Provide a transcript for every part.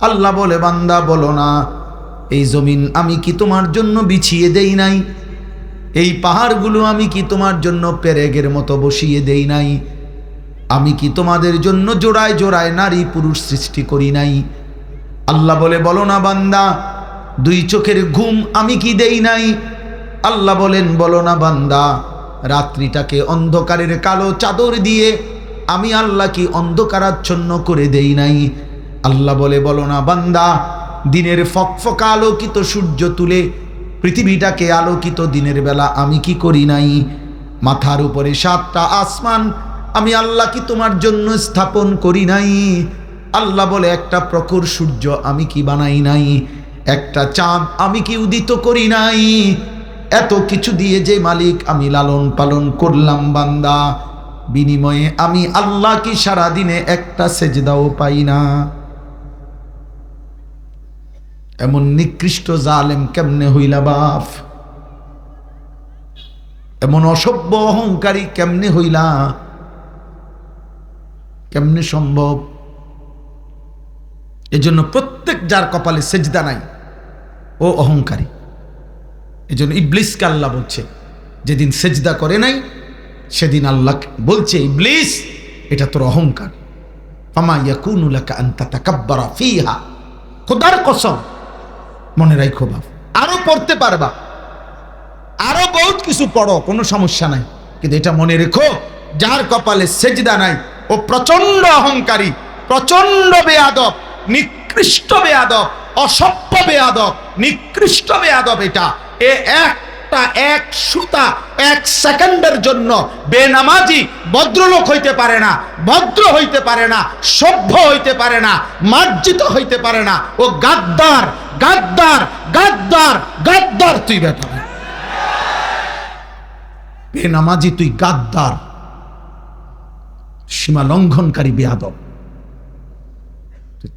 আল্লাহ বলে, বান্দা, বলো না, এই জমিন আমি কি তোমার জন্য বিছিয়ে দেই নাই? এই পাহাড়গুলো আমি কি তোমার জন্য পেরেগের মতো বসিয়ে দেই নাই? আমি কি তোমাদের জন্য জোড়ায় জোড়ায় নারী পুরুষ সৃষ্টি করি নাই? আল্লাহ বলে, বলো না, বান্দা, দুই চোখের ঘুম আমি কি দেই নাই? আল্লাহ বলেন, বলো না, বান্দা, রাত্রিটাকে অন্ধকারের কালো চাদর দিয়ে আমি আল্লাহ কি অন্ধকারাচ্ছন্ন করে দেই নাই। আল্লাহ বলে, বলো না বান্দা, দিনের ফকফকা আলোকিত সূর্য তুলে পৃথিবীটাকে আলোকিত দিনের বেলা আমি কি করি নাই? মাথার উপরে সাতটা আসমান, আমি আল্লাহ কি তোমার জন্য স্থাপন করি নাই? আল্লাহ বলে, একটা প্রখর সূর্য আমি কি বানাই নাই? একটা চাঁদ আমি কি উদিত করি নাই? এত কিছু দিয়ে যে মালিক আমি লালন পালন করলাম বান্দা, বিনিময়ে আমি আল্লাহ কি সারাদিনে একটা সেজদাও পাই না? এমন নিকৃষ্ট জালেম কেমনে হইলা বাপ? এমন অসভ্য অহংকারী কেমনে হইলা? কেমনে সম্ভব? এজন্য প্রত্যেক যার কপালে সেজদা নাই, ও অহংকারী। এজন্য ইবলিসকে আল্লাহ বলছে, যেদিন সেজদা করে নাই, সেদিন আল্লাহ বলছে, ইবলিস, এটা তোর অহংকার। ফামা ইয়াকুনুলাকা আনতা তাকাব্বারা ফিহা। খোদার কসম মনে রাখো বাপ। আরও পড়তে পারবা। আরও বহুত কিছু পড়ো, কোনো সমস্যা নাই। কিন্তু এটা মনে রেখো, যার কপালে সেজদা নাই, ও প্রচণ্ড অহংকারী, প্রচণ্ড বেয়াদব, নিকৃষ্ট বেয়াদব, অসভ্য বেয়াদব, নিকৃষ্ট বেয়াদব এটা। এ একটা এক সুতা, এক সেকেন্ডের জন্য বেনামাজি ভদ্রলোক হইতে পারে না, ভদ্র হইতে পারে না, সভ্য হইতে পারে না, মার্জিত হইতে পারে না। ও গাদ্দার গাদ্দার গাদ্দার গাদ্দার তুই বেটা। বেনামাজি তুই গাদ্দার। সীমা লঙ্ঘনকারী বেয়াদব।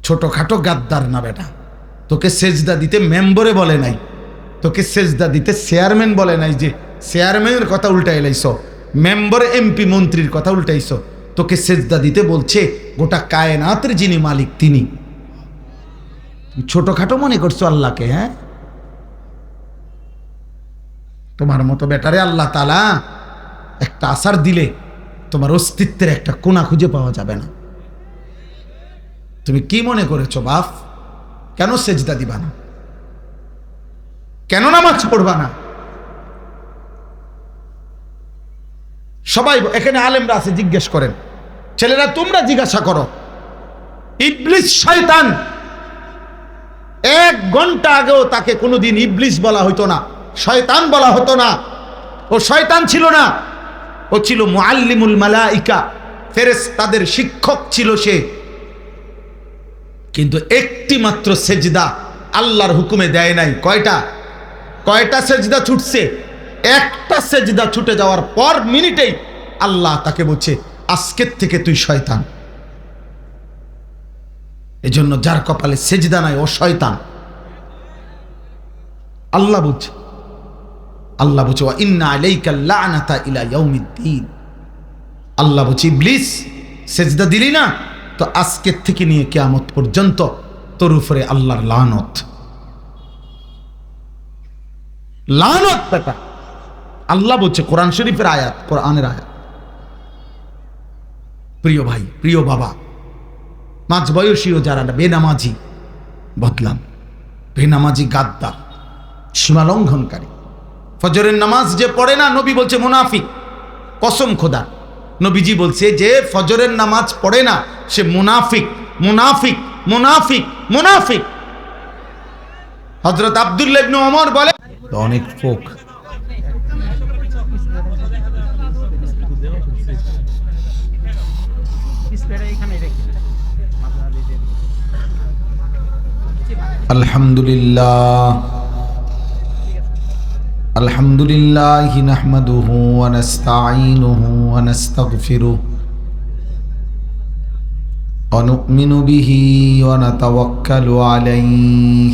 ছোটখাটো গাদ্দার না বেটা। তোকে সেজদা দিতে মেম্বরে বলে নাই। তোকে সেজদা দিতে চেয়ারম্যান বলে নাই যে চেয়ারম্যানের কথা উল্টাই লাইছ, মেম্বার, এমপি, মন্ত্রীর কথা উল্টাইছ। তোকে সেজদা দিতে বলছে গোটা কায়নাতের যিনি মালিক তিনি। ছোটখাটো মনে করছ আল্লাহকে হ্যাঁ? তোমার মতো বেটারে আল্লাহ তালা একটা আসার দিলে তোমার অস্তিত্বের একটা কোনা খুঁজে পাওয়া যাবে না। তুমি কি মনে করেছ বাপ? কেন সেজদা দিবা না? কেন নামাজ পড়বা না? সবাই এখানে আলেমরা আছে, জিজ্ঞেস করেন। ছেলেরা, তোমরা জিজ্ঞাসা করো। ইবলিস শয়তান, এক ঘণ্টা আগেও তাকে কোনোদিন ইবলিস বলা হইতো না, শয়তান বলা হতো না। ও শয়তান ছিল না, ও ছিল মুআল্লিমুল মালাইকা ফেরেস তাদের শিক্ষক ছিল সে। কিন্তু একটি মাত্র সেজদা আল্লাহর হুকুমে দেয় নাই। কয়টা? কয়টা সেজদা ছুটছে? একটা সেজদা ছুটে যাওয়ার পর মিনিটেই আল্লাহ তাকে বলছে, আজকের থেকে তুই শয়তান। এজন্য যার কপালে সেজদা নাই, ও শয়তান। আল্লাহ বলছে আল্লাহ বলছে ইন্না আলাইকা লানাতা ইলা ইয়াউমিদ্দিন। আল্লাহ বলছে, ইবলিস, সেজদা দিলি না, তো আজকের থেকে নিয়ে কিয়ামত পর্যন্ত তোর উপরে আল্লাহর লানত। আল্লাহ বলছে, কোরআন শরীফের আয়াত, কোরআনের আয়াত। প্রিয় ভাই, প্রিয় বাবা, মাঝ বয়সীও যারা বেনামাজি বদলাম বেনামাজি গাদ্দার, সীমা লঙ্ঘনকারী। ফজরের নামাজ যে পড়ে না, নবী বলছে, মুনাফিক, কসম খোদা। নবীজি বলছে যে, ফজরের নামাজ পড়ে না, সে মুনাফিক মুনাফিক মুনাফিক মুনাফিক। হজরত আবদুল্লাহ ইবনে ওমর বলে অনেক ফোক আলহামদুলিল্লাহ الحمد لله نحمده ونستعينه ونستغفره ونؤمن به ونتوكل عليه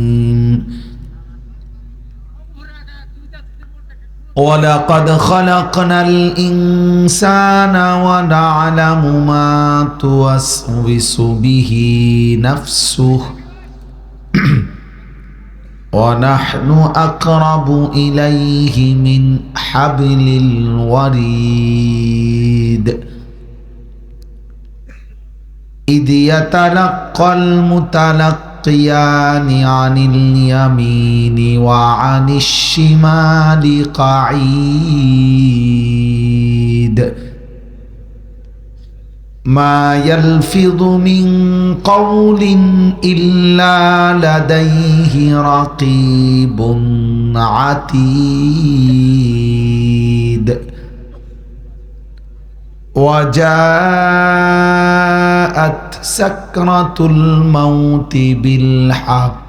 ولقد خلقنا الإنسان ونعلم ما توسوس به نفسه ونحن أقرب إليه من حبل الوريد إذ يتلقى المتلقيان عن اليمين وعن الشمال قعيد. ما يلفظ من قول إلا لديه رقيب عتيد. وجاءت سكرة الموت بالحق.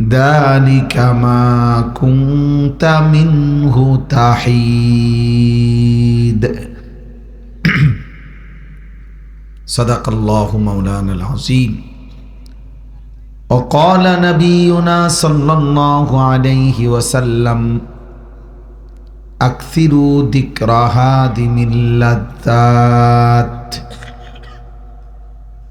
ذلك ما كنت منه تحيد. صدق الله مولانا العظيم. وقال نبينا صلى الله عليه وسلم أكثروا ذكر هادم اللذات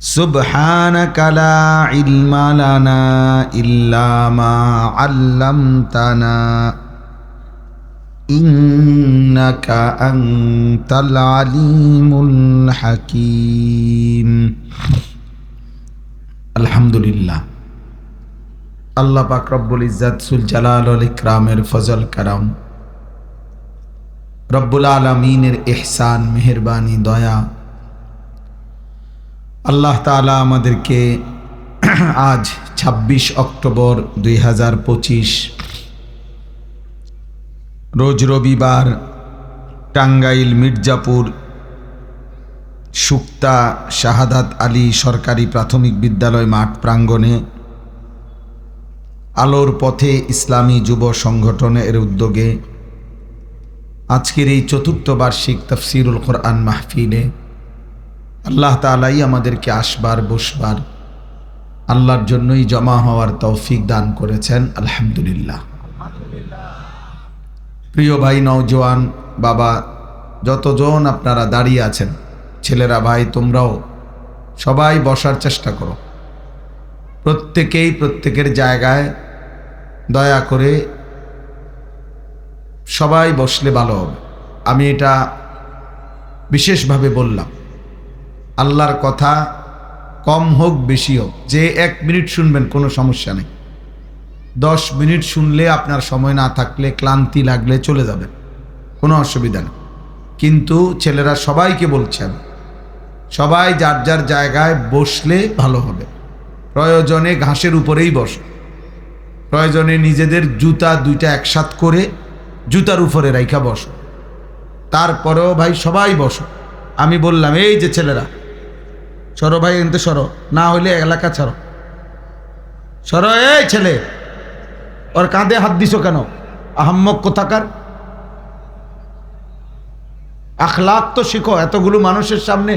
سبحانك لا علم لنا إلا ما علمتنا إنك أنت العليم الحكيم الحمد لله আল্লাহ পাক রব্বুল ইজ্জাত সুল জালাল ইকরামের ফজল কারাম রব্বুল আলমিনের এহসান মেহরবানি দয়া আল্লাহ তালা আমাদেরকে আজ ২৬ অক্টোবর দুই হাজার পঁচিশ রোজ রবিবার টাঙ্গাইল, মির্জাপুর, সুক্তা, শাহাদাত আলী সরকারি প্রাথমিক বিদ্যালয় মাঠ প্রাঙ্গণে আলোর পথে ইসলামী যুব সংগঠনের উদ্যোগে আজকের এই চতুর্থ বার্ষিক তফসিরুল কোরআন মাহফিলে আল্লাহ তালাই আমাদেরকে আসবার, বসবার, আল্লাহর জন্যই জমা হওয়ার তৌফিক দান করেছেন, আলহামদুলিল্লাহ। প্রিয় ভাই, নওজোয়ান, বাবা, যতজন আপনারা দাঁড়িয়ে আছেন, ছেলেরা, ভাই, তোমরাও সবাই বসার চেষ্টা করো। প্রত্যেকেই প্রত্যেকের জায়গায় দয়া করে সবাই বসলে ভালো হবে। আমি এটা বিশেষভাবে বললাম। আল্লাহর কথা কম হোক, বেশি হোক। যে এক মিনিট শুনবেন, কোনো সমস্যা নেই। দশ মিনিট শুনলে আপনার সময় না থাকলে, ক্লান্তি লাগলে চলে যাবেন। কোনো অসুবিধা নেই। কিন্তু ছেলেরা সবাইকে বলছে আমি। সবাই যার যার জায়গায় বসলে ভালো হবে। প্রয়োজনে ঘাসের উপরেই বস। প্রয়োজনে নিজেদের জুতা দুইটা একসাথ করে জুতার উপরে রাইখা বসো। তারপরেও ভাই সবাই বসো। আমি বললাম, এই যে ছেলেরা সরো ভাই এনতে সরো। না হইলে এলাকা ছাড়ো। সরো, এই ছেলে। ওর কাঁধে হাত দিছো কেন? আহাম্মক কোথাকার? আখলাক তো শিখো, এতগুলো মানুষের সামনে।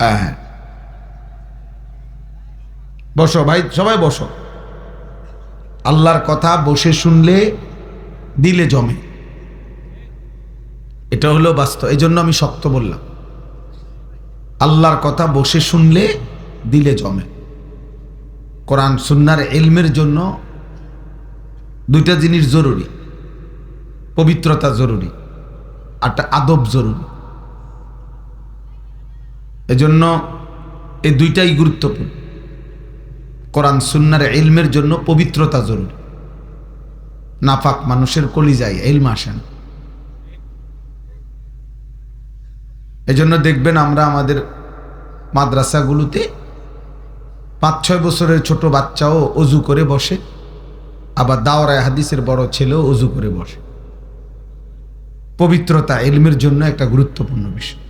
হ্যাঁ। বসো ভাই, সবাই বসো। আল্লাহর কথা বসে শুনলে দিলে জমে। এটা হলো বাস্তব এই জন্য আমি শক্ত বললাম। আল্লাহর কথা বসে শুনলে দিলে জমে। কোরআন সুন্নার এলমের জন্য দুইটা জিনিস জরুরি, পবিত্রতা জরুরি আরটা আদব জরুরি। এজন্য এই দুইটাই গুরুত্বপূর্ণ। কোরআন সুন্নার এলমের জন্য পবিত্রতা জরুরি। নাফাক মানুষের কলি যায় এলম আসে না। এজন্য দেখবেন আমরা আমাদের মাদ্রাসাগুলোতে পাঁচ ছয় বছরের ছোট বাচ্চাও অজু করে বসে, আবার দাওরায় হাদিসের বড় ছেলেও অজু করে বসে। পবিত্রতা এলমের জন্য একটা গুরুত্বপূর্ণ বিষয়।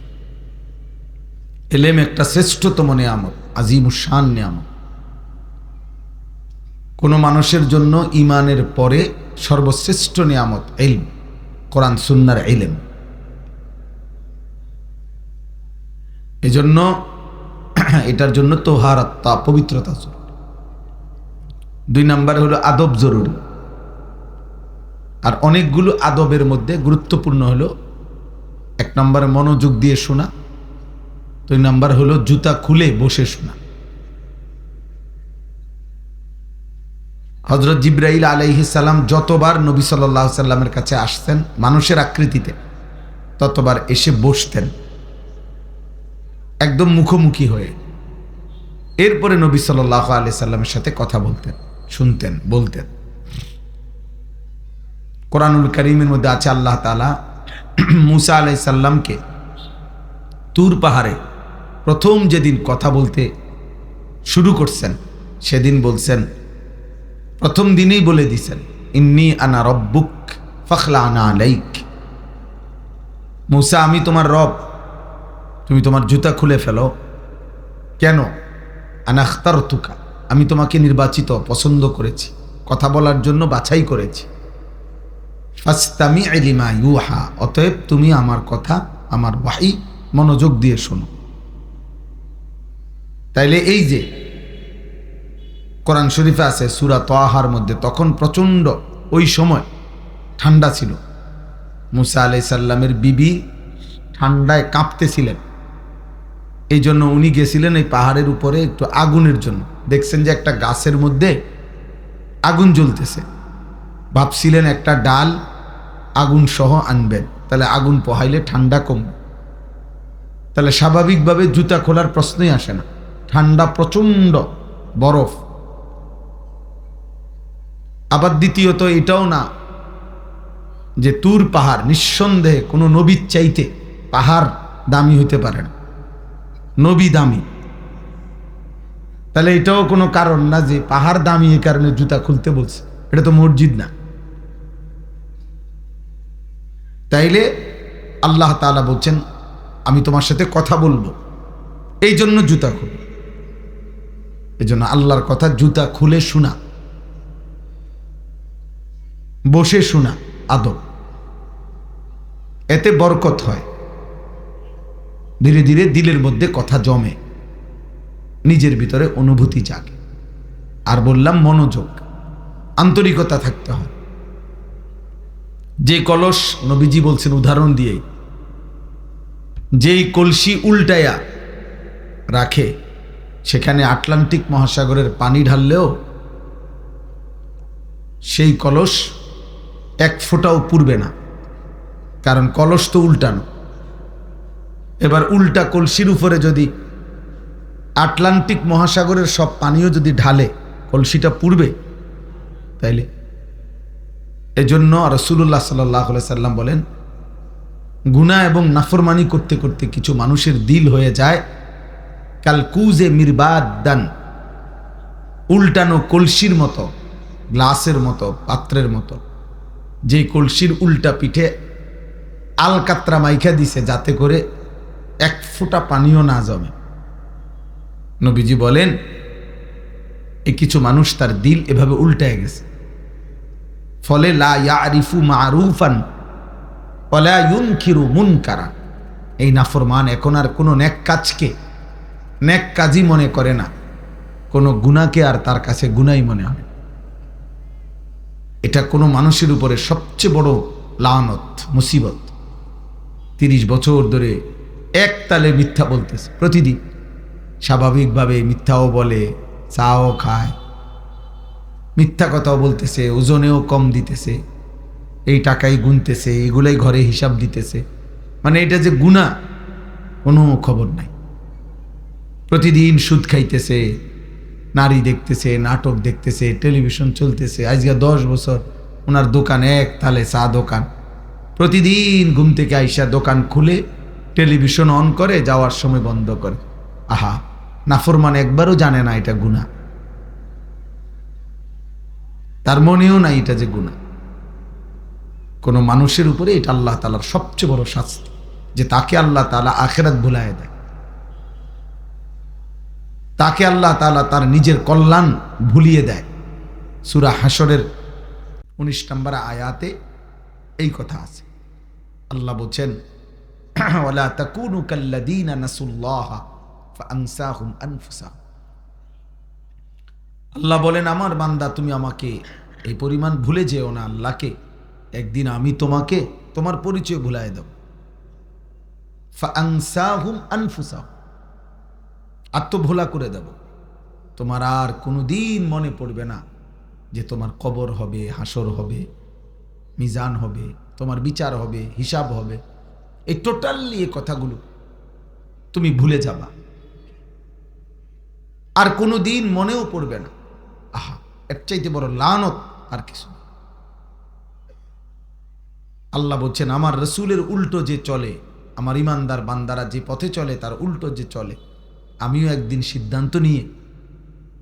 এলেম একটা শ্রেষ্ঠতম নিয়ামত আজিমুসান নিয়ামত। কোনো মানুষের জন্য ইমানের পরে সর্বশ্রেষ্ঠ নিয়ামত এলম কোরআন, সুন্নার এলেম এজন্য এটার জন্য তোহারাত্মা পবিত্রতা জরুরি। দুই নাম্বার হলো আদব জরুরি। আর অনেকগুলো আদবের মধ্যে গুরুত্বপূর্ণ হলো, এক নম্বরে মনোযোগ দিয়ে শোনা, দুই নাম্বার হলো জুতা খুলে বসে শোনা। হজরত জিব্রাইল আলাইহিসাল্লাম যতবার নবী সাল্লাহ সাল্লামের কাছে আসতেন, মানুষের আকৃতিতে, ততবার এসে বসতেন। একদম মুখোমুখি হয়ে। এরপরে নবী সাল্লাহ আলি সাল্লামের সাথে কথা বলতেন, শুনতেন, বলতেন। কোরআনুল করিমের মধ্যে আছে আল্লাহ তালা মুসা আলাই সাল্লামকে তুর পাহাড়ে প্রথম যেদিন কথা বলতে শুরু করছেন, সেদিন বলছেন প্রথম দিনেই বলে দিছেন, ইন্নি আনা রব্বুক ফখলা আনা আলাইক। মুসা, আমি তোমার রব, তুমি তোমার জুতা খুলে ফেলো। কেন? আনাখতার তুকা আমি তোমাকে নির্বাচিত, পছন্দ করেছি, কথা বলার জন্য বাছাই করেছি। ফাস্তামি আলিমা ইউহা, অতএব তুমি আমার কথা, আমার ওয়াহি মনোযোগ দিয়ে শোনো। তাইলে এই যে কোরআন শরীফে আছে, সুরা তোয়াহার মধ্যে। তখন প্রচণ্ড, ওই সময় ঠান্ডা ছিল। মুসা আলাই সাল্লামের বিবি ঠান্ডায় কাঁপতেছিলেন। এই জন্য উনি গেছিলেন এই পাহাড়ের উপরে একটু আগুনের জন্য। দেখছেন যে একটা গাছের মধ্যে আগুন জ্বলতেছে। ভাবছিলেন একটা ডাল আগুন সহ আনবেন তাহলে আগুন পোহাইলে ঠান্ডা কমবে। তাহলে স্বাভাবিকভাবে জুতা খোলার প্রশ্নই আসে না। ঠান্ডা প্রচণ্ড, বরফ। আবার দ্বিতীয়ত এটাও না যে তুর পাহাড়, নিঃসন্দেহে কোনো নবীর চাইতে পাহাড় দামি হইতে পারে না। নবী দামি। তাহলে এটাও কোনো কারণ না যে পাহাড় দামি এই কারণে জুতা খুলতে বলছে। এটা তো মসজিদ না। তাইলে আল্লাহ তালা বলছেন, আমি তোমার সাথে কথা বলব। এই জন্য জুতা খুল। এই জন্য আল্লাহর কথা জুতা খুলে শোনা। বসে শোনা, আদব। এতে বরকত হয়। ধীরে ধীরে দিলের মধ্যে কথা জমে। নিজের ভিতরে অনুভূতি জাগে। আর বললাম, মনোযোগ। আন্তরিকতা থাকতে হয়। যে কলস নবীজি বলছেন, উদাহরণ দিয়ে যেই কলসি উল্টায়া রাখে, সেখানে আটলান্টিক মহাসাগরের পানি ঢাললেও, সেই কলস এক ফোঁটাও পুরবে না। কারণ কলস তো উল্টানো। এবার উল্টা কলসির উপরে যদি আটলান্টিক মহাসাগরের সব পানীয় যদি ঢালে, কলসিটা পুরবে তাইলে এজন্য রসুল্লাহ সাল্লাহ সাল্লাম বলেন গুণা এবং নাফরমানি করতে করতে কিছু মানুষের দিল হয়ে যায় কালকুজে মিরবাদান, উল্টানো কলসির মতো, গ্লাসের মতো, পাত্রের মতো। যে কলসির উল্টা পিঠে আলকাত্রা মাইখা দিছে, যাতে করে এক ফোঁটা পানিও না জমে। নবীজি বলেন, এ কিছু মানুষ তার দিল এভাবে উল্টায় গেছে। ফলে লা ইয়ারিফু মারুফান ইউনকিরু মুনকারা। এই নাফরমান এখন আর কোনো ন্যাক কাজকে, ন্যাক কাজই মনে করে না। কোনো গুণাকে আর তার কাছে গুনাই মনে হয় এটা কোনো মানুষের উপরে সবচেয়ে বড় লানত, মুসিবত। তিরিশ বছর ধরে এক তালে মিথ্যা বলতেছে, প্রতিদিন। স্বাভাবিকভাবে মিথ্যাও বলে, চাও খায়। মিথ্যা কথাও বলতেছে, ওজনেও কম দিতেছে। এই টাকাই গুনতেছে, এগুলাই ঘরে হিসাব দিতেছে। মানে এটা যে গুণা কোনো খবর নাই। প্রতিদিন সুদ খাইতেছে নারী দেখতেছে, নাটক দেখতেছে, টেলিভিশন চলতেছে। আজকে দশ বছর ওনার দোকান, এক তালে চা দোকান। প্রতিদিন ঘুম থেকে আইসা দোকান খুলে টেলিভিশন অন করে, যাওয়ার সময় বন্ধ করে। আহা, নাফরমান একবারও জানে না এটা গুণা তার মনেও নাই এটা যে গুণা কোনো মানুষের উপরে এটা আল্লাহ তালার সবচেয়ে বড় শাস্তি, যে তাকে আল্লাহ তালা আখেরাত ভুলায় দেয়। তাকে আল্লাহ তালা তার নিজের কল্যাণ ভুলিয়ে দেয়। সুরা হাসরের উনিশ নম্বর আয়াতে এই কথা আছে। আল্লাহ বলছেন আনফুসাহুম। আল্লাহ বলেন, আমার বান্দা, তুমি আমাকে এই পরিমাণ ভুলে যেও না আল্লাহকে। একদিন আমি তোমাকে তোমার পরিচয় ভুলায় দেব। আত্মভোলা করে দেব। তোমার আর কোনো দিন মনে পড়বে না যে তোমার কবর হবে, হাসর হবে, মিজান হবে, তোমার বিচার হবে, হিসাব হবে। এই টোটালি এই কথাগুলো তুমি ভুলে যাবা। আর কোনো দিন মনেও পড়বে না। আহা, এর চাইতে বড় লানত আর কিছু আল্লাহ বলছেন, আমার রসুলের উল্টো যে চলে, আমার ইমানদার বান্দারা যে পথে চলে, তার উল্টো যে চলে আমিও একদিন সিদ্ধান্ত নিয়ে,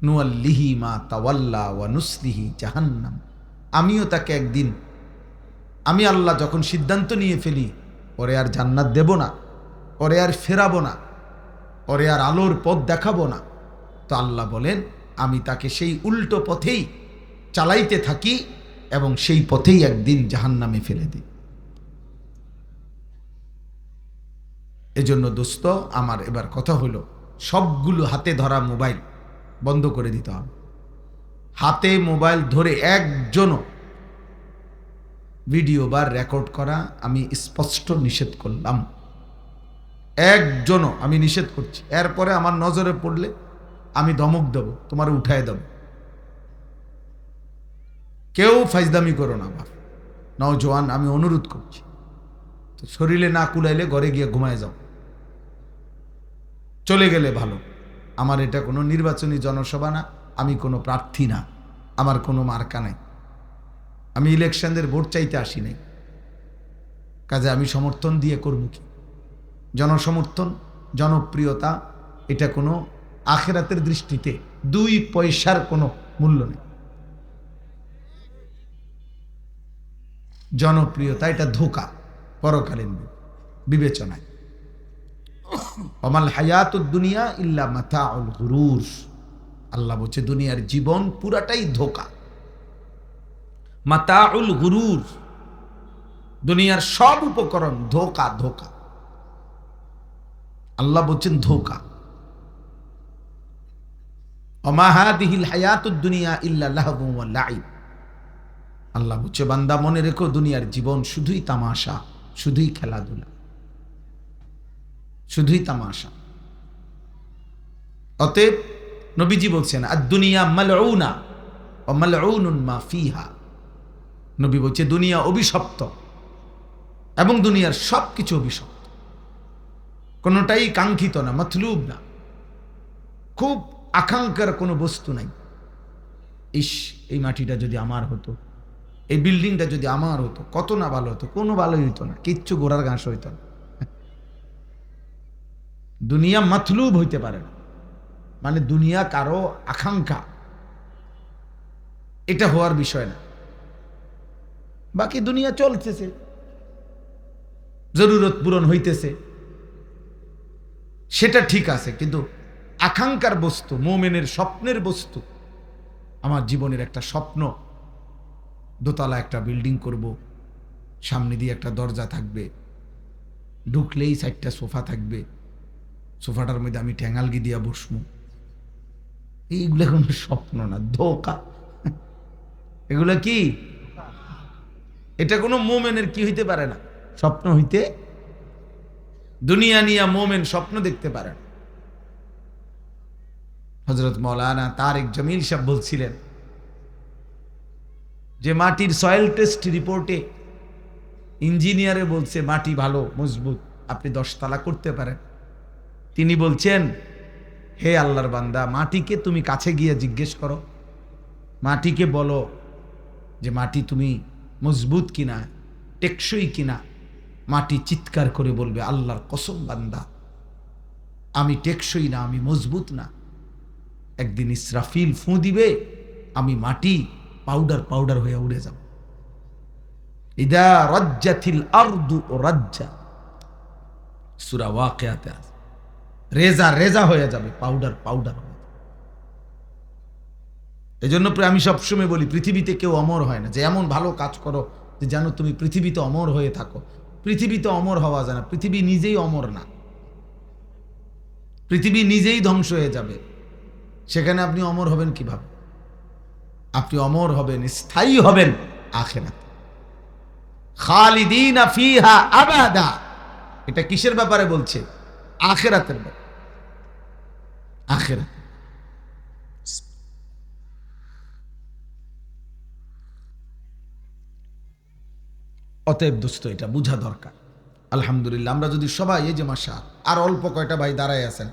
নুয়াল্লিহি মা তাওয়াল্লা ওয়া নুসলিহি জাহান্নাম। আমিও তাকে একদিন, আমি আল্লাহ যখন সিদ্ধান্ত নিয়ে ফেলি, ওরে আর জান্নাত দেব না, ওরে আর ফেরাবো না, ওরে আর আলোর পথ দেখাবো না। তো আল্লাহ বলেন, আমি তাকে সেই উল্টো পথেই চালাইতে থাকি এবং সেই পথেই একদিন জাহান্নামে ফেলে দিই। এজন্য দোস্ত, আমার এবার কথা হলো সবগুলো হাতে ধরা মোবাইল বন্ধ করে দিতে হবে। হাতে মোবাইল ধরে একজনও ভিডিও বা রেকর্ড করা আমি স্পষ্ট নিষেধ করলাম। একজনও আমি নিষেধ করছি। এরপরে আমার নজরে পড়লে আমি ধমক দেব, তোমার উঠায় দেব। কেউ ফাইজদামি করো না আবার নওজোয়ান আমি অনুরোধ করছি। শরীরে না কুলাইলে ঘরে গিয়ে ঘুমায় যাও। চলে গেলে ভালো। আমার এটা কোনো নির্বাচনী জনসভা না, আমি কোনো প্রার্থী না, আমার কোনো মার্কা নাই। আমি ইলেকশনদের ভোট চাইতে আসি নাই। কাজে আমি সমর্থন দিয়ে করব কি? জনসমর্থন, জনপ্রিয়তা, এটা কোনো আখেরাতের দৃষ্টিতে দুই পয়সার কোনো মূল্য নেই। জনপ্রিয়তা, এটা ধোকা, পরকালীন বিবেচনায়। অমাল হায়াত দুনিয়া ইল্লা মাথা উল গুরুর। আল্লাহ বলছে, দুনিয়ার জীবন পুরাটাই ধোকা। মাতা উল গুরুর। দুনিয়ার সব উপকরণ ধোকা ধোকা। আল্লাহ বলছেন, ধোকা। অমাহাদিহিল হায়াতুদ দুনিয়া ইল্লা লাহবু ওয়া আল্লাহ বলছে, বান্দা মনে রেখো, দুনিয়ার জীবন শুধুই তামাশা, শুধুই খেলাধুলা। শুধুই তামাশা। অতএব নবীজি বলছেন আর দুনিয়া মালউনা ও মালউনুন মা ফিহা। নবী বলছে, দুনিয়া অভিশপ্ত এবং দুনিয়ার সব কিছু অভিশপ্ত। কোনোটাই কাঙ্ক্ষিত না, মতলুব না। খুব আকাঙ্ক্ষার কোনো বস্তু নাই। ইস, এই মাটিটা যদি আমার হতো, এই বিল্ডিংটা যদি আমার হতো, কত না ভালো হতো, কোনো ভালোই হতো না, কিচ্ছু গোড়ার ঘাস হইতো না। দুনিয়া মতলুব হইতে পারে না। মানে দুনিয়া কারও আকাঙ্ক্ষা। এটা হওয়ার বিষয় না। বাকি দুনিয়া চলতেছে। জরুরত পূরণ হইতেছে। সেটা ঠিক আছে, কিন্তু আকাঙ্ক্ষার বস্তু, মোমেনের স্বপ্নের বস্তু, আমার জীবনের একটা স্বপ্ন। দোতলা একটা বিল্ডিং করব, সামনে দিয়ে একটা দরজা থাকবে, ঢুকলেই সাইডটা সোফা থাকবে। সোফাটার মধ্যে আমি ঠ্যাঙালগি দিয়া বসবো। এইগুলো কোনো স্বপ্ন না, ধোকা। এগুলো কি? এটা কোনো মোমেনের কি হইতে পারে না। স্বপ্ন হইতে দুনিয়া নিয়া মোমেন স্বপ্ন দেখতে পারে না। হজরত মৌলানা তারেক জমিল সাহেব বলছিলেন যে মাটির সয়েল টেস্ট রিপোর্টে ইঞ্জিনিয়ারে বলছে মাটি ভালো, মজবুত, আপনি দশতলা করতে পারেন। তিনি বলছেন, হে আল্লাহর বান্দা, মাটিকে তুমি কাছে গিয়ে জিজ্ঞেস করো। মাটিকে বলো যে মাটি তুমি মজবুত কিনা, টেকসই কিনা। মাটি চিৎকার করে বলবে, আল্লাহর কসম বান্দা, আমি টেকসই না, আমি মজবুত না। একদিন ইসরাফিল ফু দিবে, আমি মাটি পাউডার পাউডার হয়ে উড়ে যাব। ইদা রজ্জাথিল আরদু ও রাজ্জা। সুরা ওয়াকিয়াতে আছে। রেজা রেজা হয়ে যাবে পাউডার পাউডার হয়ে এই জন্য আমি সবসময় বলি, পৃথিবীতে কেউ অমর হয় না। যে এমন ভালো কাজ করো যে যেন তুমি পৃথিবীতে অমর হয়ে থাকো। পৃথিবীতে অমর হওয়া যায় না। পৃথিবী নিজেই অমর না। পৃথিবী নিজেই ধ্বংস হয়ে যাবে। সেখানে আপনি অমর হবেন কীভাবে? আপনি অমর হবেন, স্থায়ী হবেন আখেরাতে। খালিদিন আবাদা। এটা কিসের ব্যাপারে বলছে? আখেরাতের ব্যাপার। আখেরাত অতএব দোস্ত, এটা বুঝা দরকার। আলহামদুলিল্লাহ, আমরা যদি সবাই এই যে মাসা আর অল্প কয়টা ভাই দাঁড়ায় আছেন